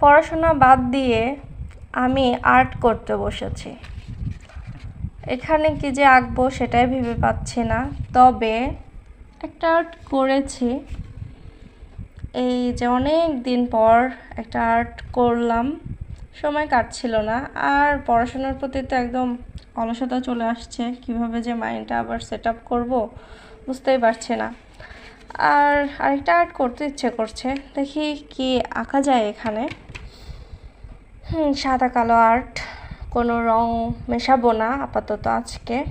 পড়াশোনা বাদ দিয়ে আমি আর্ট করতে বসেছি। এখানে কি যে আঁকবো সেটাই ভেবে পাচ্ছি না। তবে একটা আর্ট করেছি। এই যে অনেক দিন পর একটা আর্ট করলাম। সময় কাটছিল না। আর পড়াশোনার প্রতি তো একদম অলসতা চলে আসছে। কীভাবে যে মাইন্ডটা আবার সেট আপ করব বুঝতেই পারছি না। আর আরেকটা আর্ট করতে ইচ্ছে করছে। দেখি কি আঁকা যায় এখানে। সাদা, কালো আর্ট, কোনো রং মেশাবো না, আপাতত আজকে।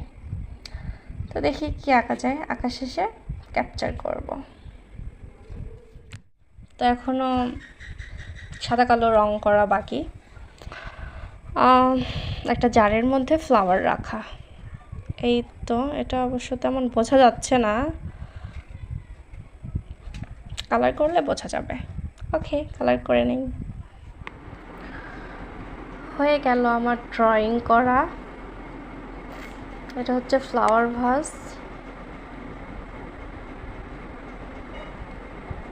তো দেখি কি আঁকা যায়। আঁকা শেষে ক্যাপচার করব। তো এখনও সাদা, কালো রং করা বাকি। একটা জারের মধ্যে ফ্লাওয়ার রাখা। এই তো, এটা অবশ্য তেমন বোঝা যাচ্ছে না। কালার করলে বোঝা যাবে। ওকে কালার করে নিই। হয়ে গেল আমার ড্রয়িং করা। এটা হচ্ছে ফ্লাওয়ার ভাস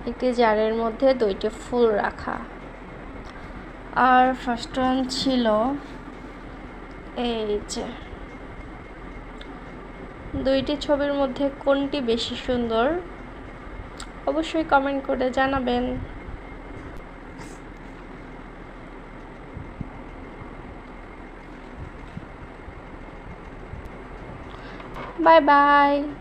একটি জারের মধ্যে দুইটি ফুল রাখা। আর ফার্স্ট ওয়ান ছিল এই যে, দুইটি ছবির মধ্যে কোনটি বেশি সুন্দর? অবশ্যই কমেন্ট করে জানাবেন। Bye bye.